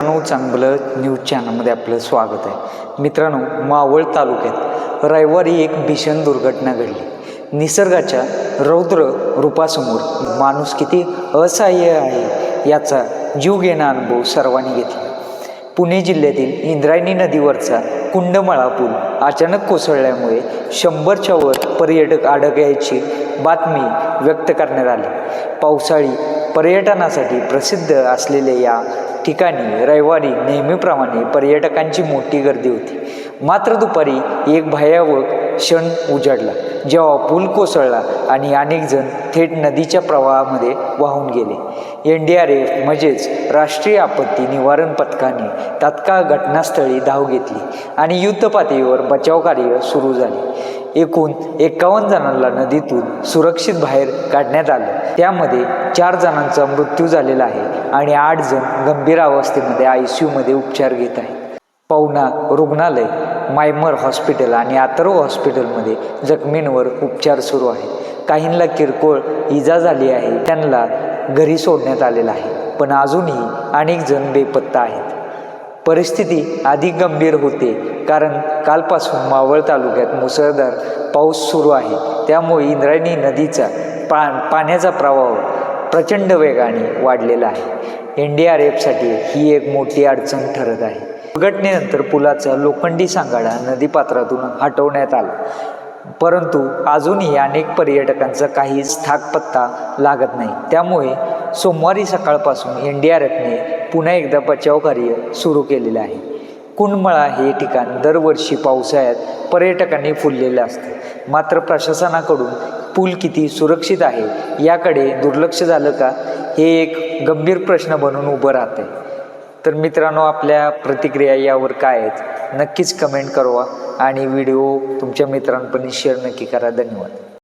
मित्रांनो चांगलं न्यूज चॅनलमध्ये आपलं स्वागत आहे. मित्रांनो मावळ तालुक्यात रविवारी एक भीषण दुर्घटना घडली. निसर्गाच्या रौद्र रूपासमोर माणूस किती असहाय्य आहे याचा जीव घेणा अनुभव सर्वांनी घेतला. पुणे जिल्ह्यातील इंद्रायणी नदीवरचा कुंडमळा पूल अचानक कोसळल्यामुळे शंभरच्या वर पर्यटक अडकायची बातमी व्यक्त करण्यात आली. पावसाळी पर्यटनासाठी प्रसिद्ध असलेल्या या ठिकाणी रविवारी नेहमीप्रमाणे पर्यटकांची मोठी गर्दी होती. मात्र दुपारी एक भयावह क्षण उजाडला जेव्हा पूल कोसळला आणि अनेक जण थेट नदीच्या प्रवाहामध्ये वाहून गेले. एन डी आर एफ म्हणजेच राष्ट्रीय आपत्ती निवारण पथकाने तात्काळ घटनास्थळी धाव घेतली आणि युद्धपातळीवर बचावकार्य बचाव कार्य सुरू झाले. एकूण एकावन्न जणांना नदीतून सुरक्षित बाहेर काढण्यात आलं. त्यामध्ये चार जणांचा मृत्यू झालेला आहे आणि आठ जण गंभीर अवस्थेमध्ये आय सी यूमध्ये उपचार घेत आहेत. पवना रुग्णालय मायमर हॉस्पिटल आणि आतर्व हॉस्पिटलमध्ये जखमींवर उपचार सुरू आहेत. काहींना किरकोळ इजा झाली आहे त्यांना घरी सोडण्यात आलेलं आहे. पण अजूनही अनेक जण बेपत्ता आहेत. परिस्थिती अधिक गंभीर होते कारण कालपासून मावळ तालुक्यात मुसळधार पाऊस सुरू आहे. त्यामुळे इंद्रायणी नदीचा पा पाण्याचा प्रवाह प्रचंड वेगाने वाढलेला आहे. एन डी आर एफसाठी ही एक मोठी अडचण ठरत आहे. घटनेनंतर पुलाचा लोखंडी सांगाडा नदीपात्रातून हटवण्यात आला. परंतु अजूनही अनेक पर्यटकांचा काही स्थाकपत्ता लागत नाही. त्यामुळे सोमवारी सकाळपासून एन डी आर एफने पुन्हा एकदा बचाव कार्य सुरू केलेलं आहे. कुंडमळा हे ठिकाण दरवर्षी पावसाळ्यात पर्यटकांनी फुललेलं असतं. मात्र प्रशासनाकडून पूल किती सुरक्षित आहे याकडे दुर्लक्ष झालं का हे एक गंभीर प्रश्न बनून उभं राहतं आहे तर मित्रांनो आपल्या प्रतिक्रिया यावर काय आहेत नक्कीच कमेंट करवा आणि व्हिडिओ तुमच्या मित्रांपर्यंत शेअर नक्की करा. धन्यवाद.